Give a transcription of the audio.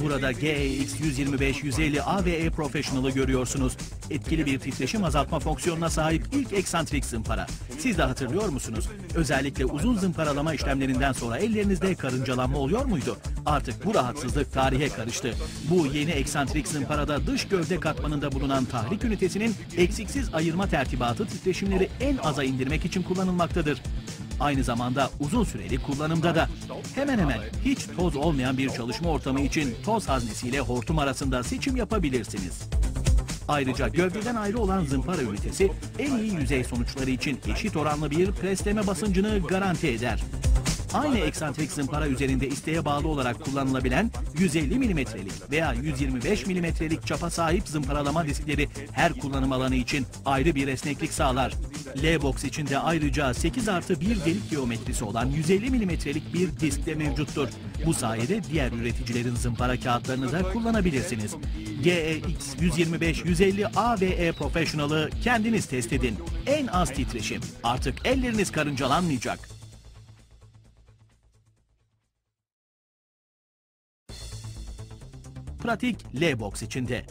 Burada GEX 125 150 AVE Professional'ı görüyorsunuz. Etkili bir titreşim azaltma fonksiyonuna sahip ilk eksantrik zımpara. Siz de hatırlıyor musunuz? Özellikle uzun zımparalama işlemlerinden sonra ellerinizde karıncalanma oluyor muydu? Artık bu rahatsızlık tarihe karıştı. Bu yeni eksantrik zımparada dış gövde katmanında bulunan tahrik ünitesinin eksiksiz ayırma tertibatı titreşimleri en aza indirmek için kullanılmaktadır. Aynı zamanda uzun süreli kullanımda da hemen hemen hiç toz olmayan bir çalışma ortamı için toz haznesiyle hortum arasında seçim yapabilirsiniz. Ayrıca gövdeden ayrı olan zımpara ünitesi en iyi yüzey sonuçları için eşit oranlı bir presleme basıncını garanti eder. Aynı eksantrik zımpara üzerinde isteğe bağlı olarak kullanılabilen 150 milimetrelik veya 125 milimetrelik çapa sahip zımparalama diskleri her kullanım alanı için ayrı bir esneklik sağlar. L-Box içinde ayrıca 8 artı 1 delik geometrisi olan 150 milimetrelik bir disk de mevcuttur. Bu sayede diğer üreticilerin zımpara kağıtlarını da kullanabilirsiniz. GEX 125 150 AVE Professional'ı kendiniz test edin. En az titreşim. Artık elleriniz karıncalanmayacak. Pratik L-Box içinde.